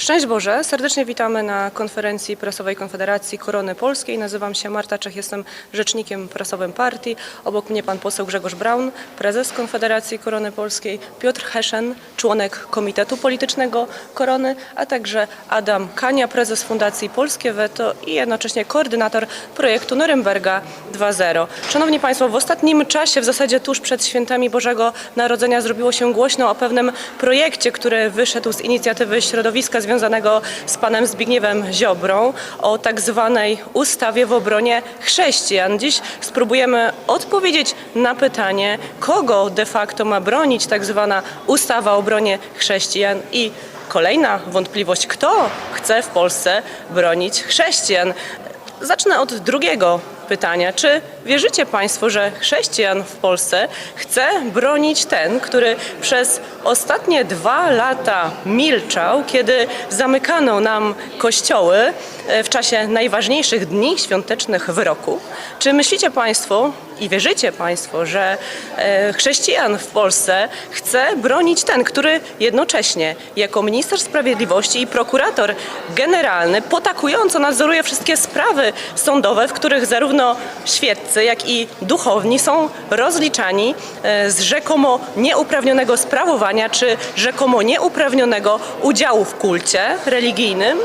Szczęść Boże, serdecznie witamy na konferencji prasowej Konfederacji Korony Polskiej. Nazywam się Marta Czech, jestem rzecznikiem prasowym partii. Obok mnie pan poseł Grzegorz Braun, prezes Konfederacji Korony Polskiej, Piotr Heszen, członek Komitetu Politycznego Korony, a także Adam Kania, prezes Fundacji Polskie Weto i jednocześnie koordynator projektu Norymberga 2.0. Szanowni Państwo, w ostatnim czasie, w zasadzie tuż przed świętami Bożego Narodzenia zrobiło się głośno o pewnym projekcie, który wyszedł z inicjatywy środowiska związanego z panem Zbigniewem Ziobrą o tak zwanej ustawie w obronie chrześcijan. Dziś spróbujemy odpowiedzieć na pytanie, kogo de facto ma bronić tak zwana ustawa o obronie chrześcijan i kolejna wątpliwość, kto chce w Polsce bronić chrześcijan. Zacznę od drugiego pytania. Czy wierzycie Państwo, że chrześcijan w Polsce chce bronić ten, który przez ostatnie dwa lata milczał, kiedy zamykano nam kościoły e, w czasie najważniejszych dni świątecznych w roku? Czy myślicie Państwo i wierzycie Państwo, że e, chrześcijan w Polsce chce bronić ten, który jednocześnie jako minister sprawiedliwości i prokurator generalny potakująco nadzoruje wszystkie sprawy sądowe, w których zarówno świeccy, jak i duchowni są rozliczani e, z rzekomo nieuprawnionego sprawowania czy rzekomo nieuprawnionego udziału w kulcie religijnym?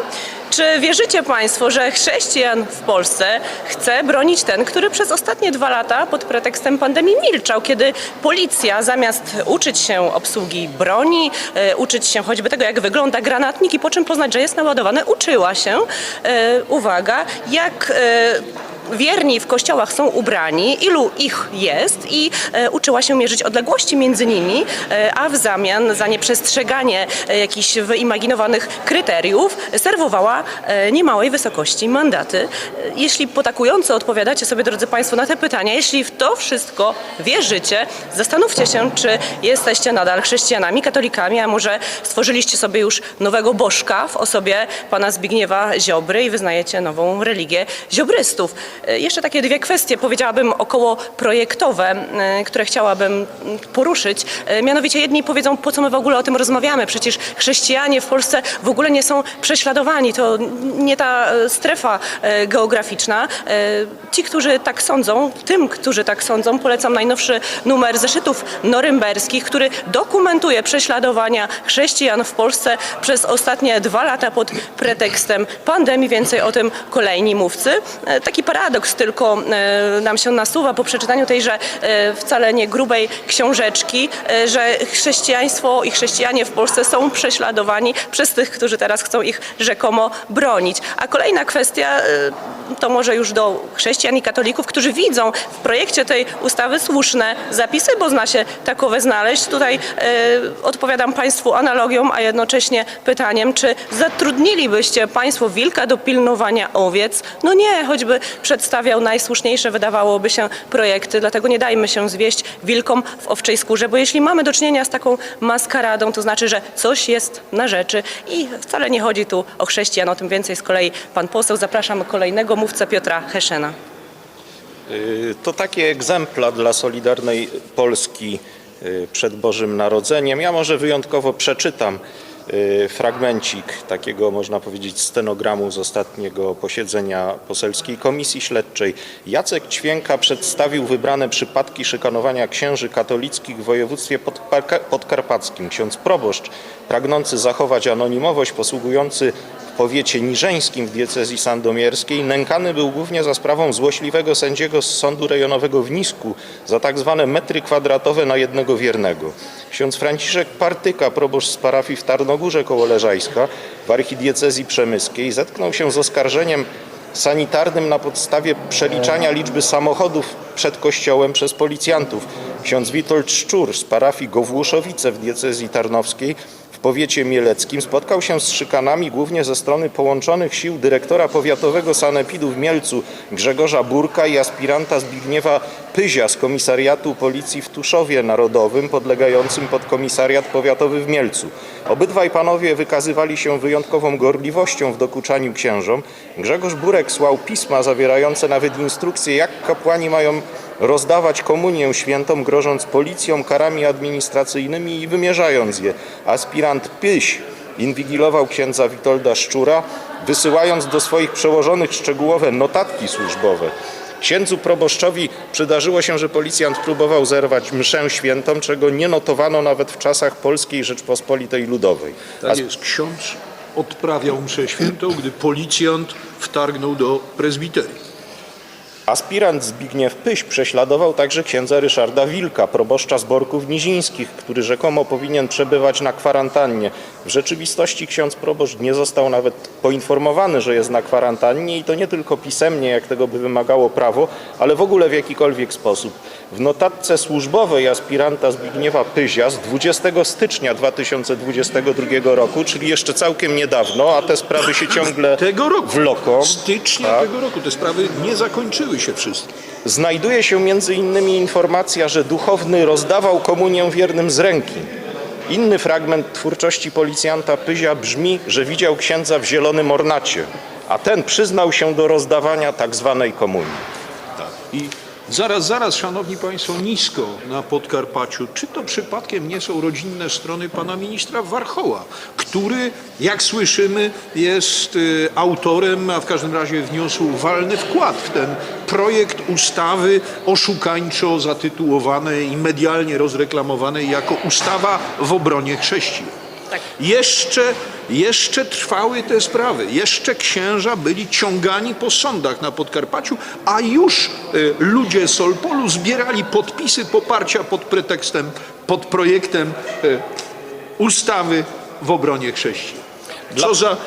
Czy wierzycie Państwo, że chrześcijan w Polsce chce bronić ten, który przez ostatnie dwa lata pod pretekstem pandemii milczał, kiedy policja zamiast uczyć się obsługi broni, e, uczyć się choćby tego, jak wygląda granatnik i po czym poznać, że jest naładowany, uczyła się, e, uwaga, jak e, wierni w kościołach są ubrani, ilu ich jest i e, uczyła się mierzyć odległości między nimi, e, a w zamian za nieprzestrzeganie e, jakichś wyimaginowanych kryteriów serwowała niemałej wysokości mandaty. Jeśli potakująco odpowiadacie sobie, drodzy Państwo, na te pytania, jeśli w to wszystko wierzycie, zastanówcie się, czy jesteście nadal chrześcijanami, katolikami, a może stworzyliście sobie już nowego bożka w osobie pana Zbigniewa Ziobry i wyznajecie nową religię ziobrystów. E, Jeszcze takie dwie kwestie, powiedziałabym, około projektowe, e, które chciałabym poruszyć. E, Mianowicie jedni powiedzą, po co my w ogóle o tym rozmawiamy? Przecież chrześcijanie w Polsce w ogóle nie są prześladowani. To nie ta strefa geograficzna. Ci, którzy tak sądzą, tym, którzy tak sądzą, polecam najnowszy numer zeszytów norymberskich, który dokumentuje prześladowania chrześcijan w Polsce przez ostatnie dwa lata pod pretekstem pandemii. Więcej o tym kolejni mówcy. Taki paradoks tylko e, nam się nasuwa po przeczytaniu tejże e, wcale nie grubej książeczki, e, że chrześcijaństwo i chrześcijanie w Polsce są prześladowani przez tych, którzy teraz chcą ich rzekomo bronić. A kolejna kwestia to może już do chrześcijan i katolików, którzy widzą w projekcie tej ustawy słuszne zapisy, bo zna się takowe znaleźć. Tutaj odpowiadam Państwu analogią, a jednocześnie pytaniem, czy zatrudnilibyście Państwo wilka do pilnowania owiec? No nie, choćby przedstawiał najsłuszniejsze, wydawałoby się, projekty, dlatego nie dajmy się zwieść wilkom w owczej skórze, bo jeśli mamy do czynienia z taką maskaradą, to znaczy, że coś jest na rzeczy i wcale nie chodzi tu o chrześcijan, o tym więcej z kolei pan poseł. Zapraszamy kolejnego mówcę Piotra Heszena. Y, To taki egzemplarz dla Solidarnej Polski y, przed Bożym Narodzeniem. Ja może wyjątkowo przeczytam fragmencik takiego, można powiedzieć, stenogramu z ostatniego posiedzenia Poselskiej Komisji Śledczej. Jacek Ćwięka przedstawił wybrane przypadki szykanowania księży katolickich w województwie podkarpackim. Ksiądz proboszcz, pragnący zachować anonimowość, posługujący powiecie niżeńskim w diecezji sandomierskiej nękany był głównie za sprawą złośliwego sędziego z sądu rejonowego w Nisku za tak zwane metry kwadratowe na jednego wiernego. Ksiądz Franciszek Partyka, proboszcz z parafii w Tarnogórze koło Leżajska w archidiecezji przemyskiej zetknął się z oskarżeniem sanitarnym na podstawie przeliczania liczby samochodów przed kościołem przez policjantów. Ksiądz Witold Szczur z parafii Gowłuszowice w diecezji tarnowskiej powiecie mieleckim spotkał się z szykanami głównie ze strony połączonych sił dyrektora powiatowego sanepidu w Mielcu Grzegorza Burka i aspiranta Zbigniewa Pyzia z komisariatu policji w Tuszowie Narodowym podlegającym pod komisariat powiatowy w Mielcu. Obydwaj panowie wykazywali się wyjątkową gorliwością w dokuczaniu księżom. Grzegorz Burek słał pisma zawierające nawet instrukcje, jak kapłani mają rozdawać komunię świętą, grożąc policją, karami administracyjnymi i wymierzając je. Aspirant Pyś inwigilował księdza Witolda Szczura, wysyłając do swoich przełożonych szczegółowe notatki służbowe. Księdzu proboszczowi przydarzyło się, że policjant próbował zerwać mszę świętą, czego nie notowano nawet w czasach Polskiej Rzeczpospolitej Ludowej. A Tak jest, ksiądz odprawiał mszę świętą, gdy policjant wtargnął do prezbiterii. Aspirant Zbigniew Pyś prześladował także księdza Ryszarda Wilka, proboszcza z Borków Nizińskich, który rzekomo powinien przebywać na kwarantannie. W rzeczywistości ksiądz proboszcz nie został nawet poinformowany, że jest na kwarantannie i to nie tylko pisemnie, jak tego by wymagało prawo, ale w ogóle w jakikolwiek sposób. W notatce służbowej aspiranta Zbigniewa Pyzia z 20 stycznia 2022 roku, czyli jeszcze całkiem niedawno, a te sprawy się ciągle Tego roku, wloką. stycznia Tak. tego roku, te sprawy nie zakończyły się wszystkie. Znajduje się między innymi informacja, że duchowny rozdawał komunię wiernym z ręki. Inny fragment twórczości policjanta Pyzia brzmi, że widział księdza w zielonym ornacie, a ten przyznał się do rozdawania tak zwanej komunii. I zaraz, zaraz, szanowni państwo, nisko na Podkarpaciu, czy to przypadkiem nie są rodzinne strony pana ministra Warchoła, który, jak słyszymy, jest y, autorem, a w każdym razie wniósł walny wkład w ten projekt ustawy oszukańczo zatytułowanej i medialnie rozreklamowanej jako ustawa w obronie chrześcijan. Tak. Jeszcze, jeszcze trwały te sprawy, jeszcze księża byli ciągani po sądach na Podkarpaciu, a już y, ludzie Solpolu zbierali podpisy poparcia pod pretekstem, pod projektem y, ustawy w obronie chrześcijan. Co za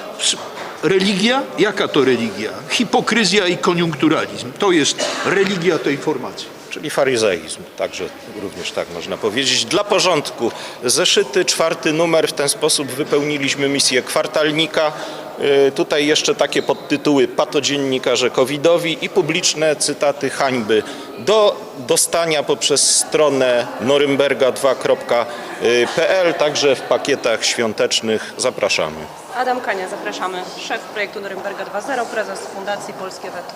religia? Jaka to religia? Hipokryzja i koniunkturalizm. To jest religia tej formacji. Czyli faryzeizm, także również tak można powiedzieć. Dla porządku, zeszyty, czwarty numer, w ten sposób wypełniliśmy misję kwartalnika. Yy, Tutaj jeszcze takie podtytuły patodziennikarze covidowi i publiczne cytaty hańby do dostania poprzez stronę norymberga2.pl, także w pakietach świątecznych zapraszamy. Adam Kania, zapraszamy. Szef projektu Norymberga 2.0, prezes Fundacji Polskie Weto.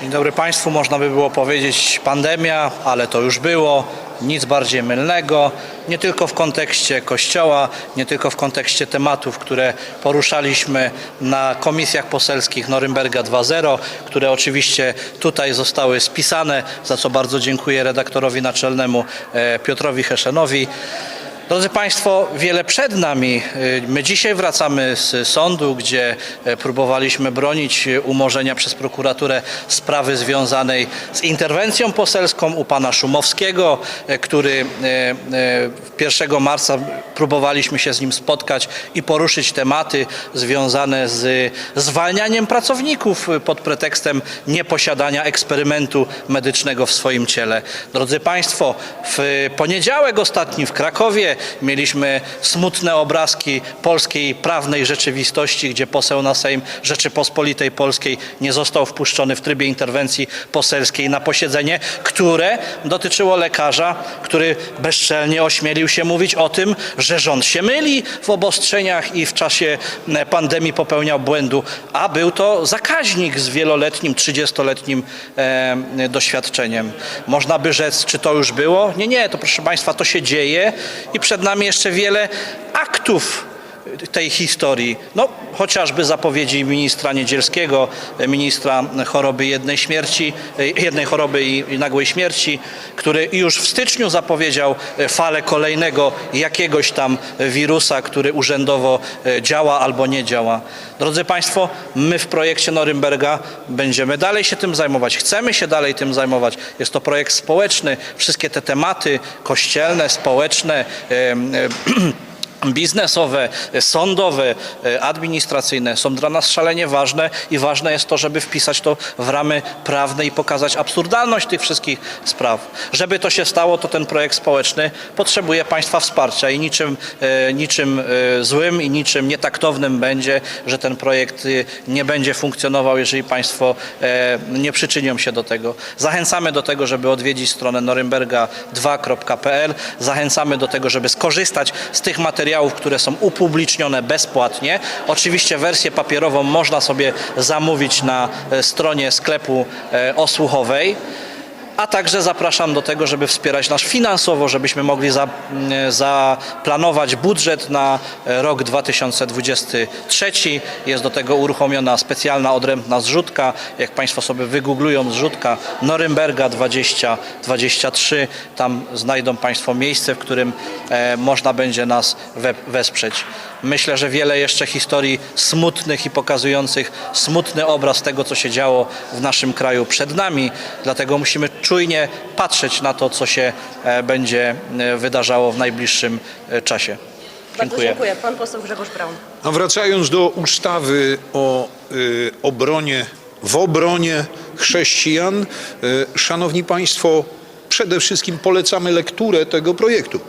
Dzień dobry Państwu. Można by było powiedzieć pandemia, ale to już było. Nic bardziej mylnego. Nie tylko w kontekście Kościoła, nie tylko w kontekście tematów, które poruszaliśmy na komisjach poselskich Norymberga 2.0, które oczywiście tutaj zostały spisane, za co bardzo dziękuję redaktorowi naczelnemu e, Piotrowi Heszenowi. Drodzy Państwo, wiele przed nami. My dzisiaj wracamy z sądu, gdzie e, próbowaliśmy bronić umorzenia przez prokuraturę sprawy związanej z interwencją poselską u pana Szumowskiego, e, który e, e, 1 marca próbowaliśmy się z nim spotkać i poruszyć tematy związane z zwalnianiem pracowników pod pretekstem nieposiadania eksperymentu medycznego w swoim ciele. Drodzy Państwo, w poniedziałek ostatni w Krakowie mieliśmy smutne obrazki polskiej prawnej rzeczywistości, gdzie poseł na Sejm Rzeczypospolitej Polskiej nie został wpuszczony w trybie interwencji poselskiej na posiedzenie, które dotyczyło lekarza, który bezczelnie ośmielił się mówić o tym, że rząd się myli w obostrzeniach i w czasie e, pandemii popełniał błędu, a był to zakaźnik z wieloletnim, 30-letnim e, doświadczeniem. Można by rzec, czy to już było? Nie, nie, to proszę Państwa, to się dzieje i przed nami jeszcze wiele aktów tej historii. No, chociażby zapowiedzi ministra Niedzielskiego, ministra choroby jednej śmierci, jednej choroby i, nagłej śmierci, który już w styczniu zapowiedział falę kolejnego jakiegoś tam wirusa, który urzędowo e, działa albo nie działa. Drodzy Państwo, my w projekcie Norymberga będziemy dalej się tym zajmować. Chcemy się dalej tym zajmować. Jest to projekt społeczny. Wszystkie te tematy kościelne, społeczne, biznesowe, sądowe, e, administracyjne są dla nas szalenie ważne i ważne jest to, żeby wpisać to w ramy prawne i pokazać absurdalność tych wszystkich spraw. Żeby to się stało, to ten projekt społeczny potrzebuje Państwa wsparcia i niczym, e, niczym e, złym i niczym nietaktownym będzie, że ten projekt nie będzie funkcjonował, jeżeli Państwo nie przyczynią się do tego. Zachęcamy do tego, żeby odwiedzić stronę norymberga2.pl. Zachęcamy do tego, żeby skorzystać z tych materiałów, które są upublicznione bezpłatnie. Oczywiście wersję papierową można sobie zamówić na e, stronie sklepu e, osłuchowej. A także zapraszam do tego, żeby wspierać nas finansowo, żebyśmy mogli mm, zaplanować budżet na e, rok 2023. Jest do tego uruchomiona specjalna odrębna zrzutka. Jak Państwo sobie wygooglują zrzutka Norymberga 2023, tam znajdą Państwo miejsce, w którym e, można będzie nas we, wesprzeć. Myślę, że wiele jeszcze historii smutnych i pokazujących smutny obraz tego, co się działo w naszym kraju przed nami. Dlatego musimy czujnie patrzeć na to, co się e, będzie e, wydarzało w najbliższym e, czasie. Bardzo dziękuję. Pan poseł Grzegorz Braun. A wracając do ustawy o y, obronie, w obronie chrześcijan, y, szanowni państwo, przede wszystkim polecamy lekturę tego projektu.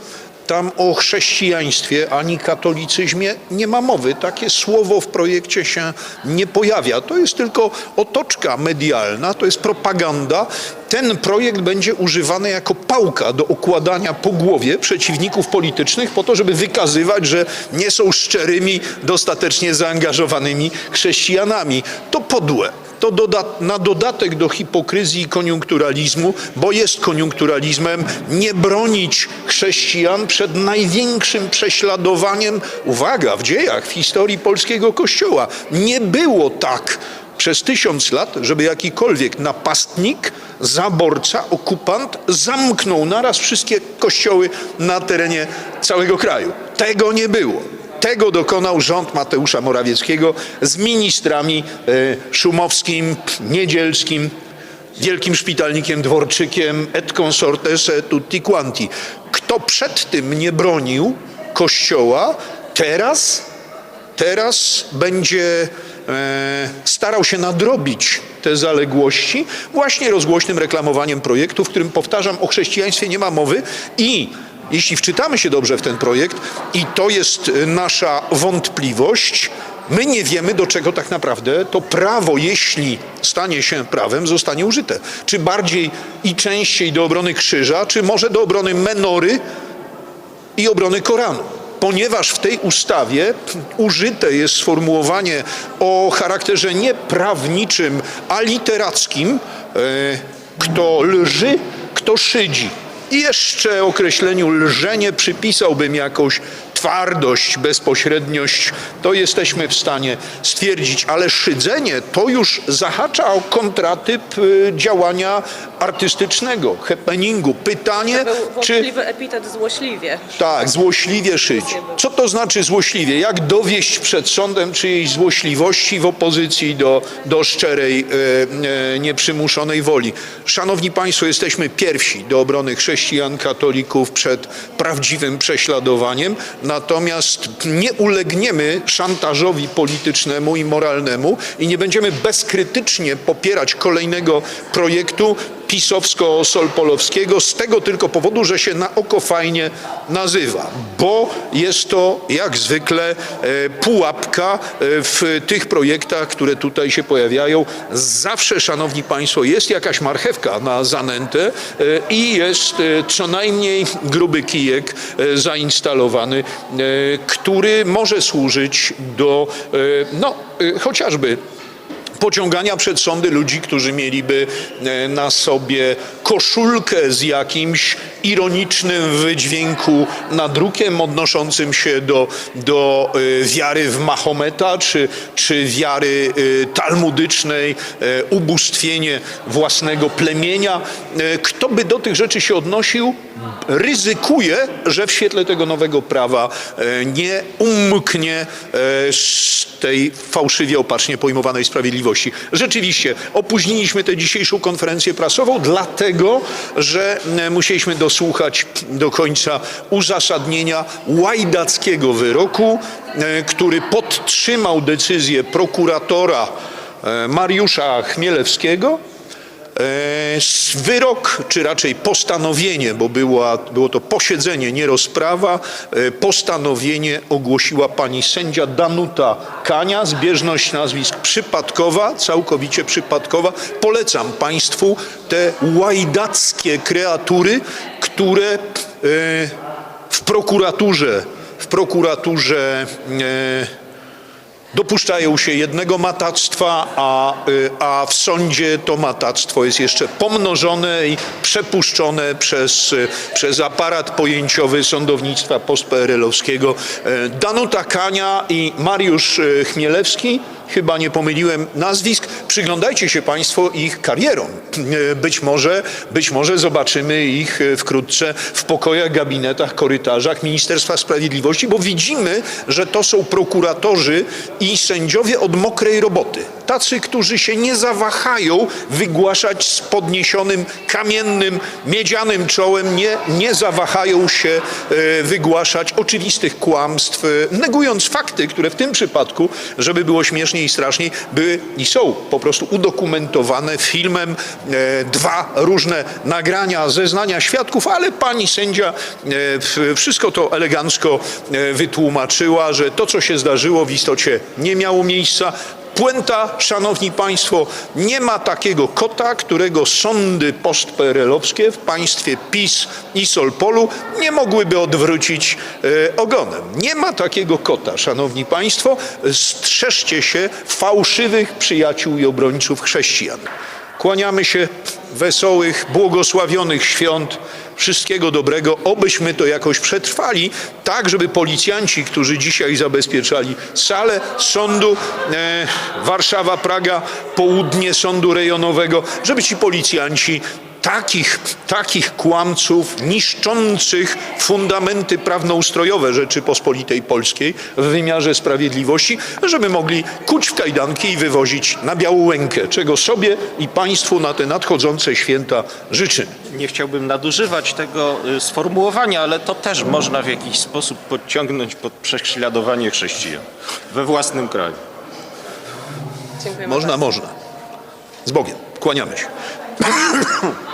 Tam o chrześcijaństwie ani katolicyzmie nie ma mowy. Takie słowo w projekcie się nie pojawia. To jest tylko otoczka medialna, to jest propaganda. Ten projekt będzie używany jako pałka do okładania po głowie przeciwników politycznych, po to, żeby wykazywać, że nie są szczerymi, dostatecznie zaangażowanymi chrześcijanami. To podłe. To doda na dodatek do hipokryzji i koniunkturalizmu, bo jest koniunkturalizmem, nie bronić chrześcijan przed największym prześladowaniem, uwaga, w dziejach, w historii polskiego kościoła. Nie było tak przez tysiąc lat, żeby jakikolwiek napastnik, zaborca, okupant zamknął naraz wszystkie kościoły na terenie całego kraju. Tego nie było. Tego dokonał rząd Mateusza Morawieckiego z ministrami e, Szumowskim, Niedzielskim, wielkim szpitalnikiem Dworczykiem, et consortese tutti quanti. Kto przed tym nie bronił Kościoła, teraz, teraz będzie e, starał się nadrobić te zaległości właśnie rozgłośnym reklamowaniem projektu, w którym, powtarzam, o chrześcijaństwie nie ma mowy i jeśli wczytamy się dobrze w ten projekt i to jest e, nasza wątpliwość, my nie wiemy, do czego tak naprawdę to prawo, jeśli stanie się prawem, zostanie użyte. Czy bardziej i częściej do obrony krzyża, czy może do obrony menory i obrony Koranu. Ponieważ w tej ustawie użyte jest sformułowanie o charakterze nie prawniczym, a literackim, e, kto lży, kto szydzi. I jeszcze określeniu lżenie przypisałbym jakąś twardość, bezpośredniość, to jesteśmy w stanie stwierdzić, ale szydzenie to już zahacza o kontratyp y, działania artystycznego, happeningu. Pytanie, Był czy... epitet złośliwie. Tak, złośliwie szyć. Co to znaczy złośliwie? Jak dowieść przed sądem czyjejś złośliwości w opozycji do, do szczerej, e, nieprzymuszonej woli? Szanowni Państwo, jesteśmy pierwsi do obrony chrześcijan, katolików przed prawdziwym prześladowaniem, natomiast nie ulegniemy szantażowi politycznemu i moralnemu i nie będziemy bezkrytycznie popierać kolejnego projektu, pisowsko-solpolowskiego z tego tylko powodu, że się na oko fajnie nazywa, bo jest to jak zwykle e, pułapka e, w tych projektach, które tutaj się pojawiają. Zawsze, szanowni państwo, jest jakaś marchewka na zanętę e, i jest co najmniej gruby kijek zainstalowany, który może służyć do no, chociażby pociągania przed sądy ludzi, którzy mieliby e, na sobie koszulkę z jakimś ironicznym wydźwięku nadrukiem odnoszącym się do, do e, wiary w Mahometa czy, czy wiary e, talmudycznej, ubóstwienie własnego plemienia. Kto by do tych rzeczy się odnosił, ryzykuje, że w świetle tego nowego prawa nie umknie z tej fałszywie opacznie pojmowanej sprawiedliwości. Rzeczywiście, opóźniliśmy tę dzisiejszą konferencję prasową, dlatego, że e, musieliśmy dosłuchać do końca uzasadnienia łajdackiego wyroku, e, który podtrzymał decyzję prokuratora e, Mariusza Chmielewskiego, Wyrok, czy raczej postanowienie, bo była, było to posiedzenie, nie rozprawa, e, postanowienie ogłosiła pani sędzia Danuta Kania, zbieżność nazwisk przypadkowa, całkowicie przypadkowa. Polecam państwu te łajdackie kreatury, które e, w prokuraturze, w prokuraturze e, dopuszczają się jednego matactwa, a, y, a w sądzie to matactwo jest jeszcze pomnożone i przepuszczone przez, y, przez aparat pojęciowy sądownictwa postPRL-owskiego. E, Danuta Kania i Mariusz y, Chmielewski, chyba nie pomyliłem nazwisk, przyglądajcie się Państwo ich karierom. E, Być może, być może zobaczymy ich e, wkrótce w pokojach, gabinetach, korytarzach Ministerstwa Sprawiedliwości, bo widzimy, że to są prokuratorzy i sędziowie od mokrej roboty. Tacy, którzy się nie zawahają wygłaszać z podniesionym kamiennym, miedzianym czołem, nie, nie zawahają się e, wygłaszać oczywistych kłamstw, negując fakty, które w tym przypadku, żeby było śmieszniej i straszniej, były i są po prostu udokumentowane filmem, e, dwa różne nagrania, zeznania świadków, ale pani sędzia e, wszystko to elegancko wytłumaczyła, że to, co się zdarzyło w istocie nie miało miejsca. Puenta, szanowni państwo, nie ma takiego kota, którego sądy postperelowskie w państwie PiS i Solpolu nie mogłyby odwrócić e, ogonem. Nie ma takiego kota, szanowni państwo. Strzeżcie się fałszywych przyjaciół i obrońców chrześcijan. Kłaniamy się wesołych, błogosławionych świąt. Wszystkiego dobrego, obyśmy to jakoś przetrwali, tak żeby policjanci, którzy dzisiaj zabezpieczali salę sądu e, Warszawa, Praga, południe sądu rejonowego, żeby ci policjanci takich, takich kłamców niszczących fundamenty prawnoustrojowe Rzeczypospolitej Polskiej w wymiarze sprawiedliwości, żeby mogli kuć w kajdanki i wywozić na Białołękę, czego sobie i państwu na te nadchodzące święta życzymy. Nie chciałbym nadużywać tego y, sformułowania, ale to też można w jakiś sposób podciągnąć pod prześladowanie chrześcijan we własnym kraju. Dziękujemy Można, bardzo. można. Z Bogiem. Kłaniamy się.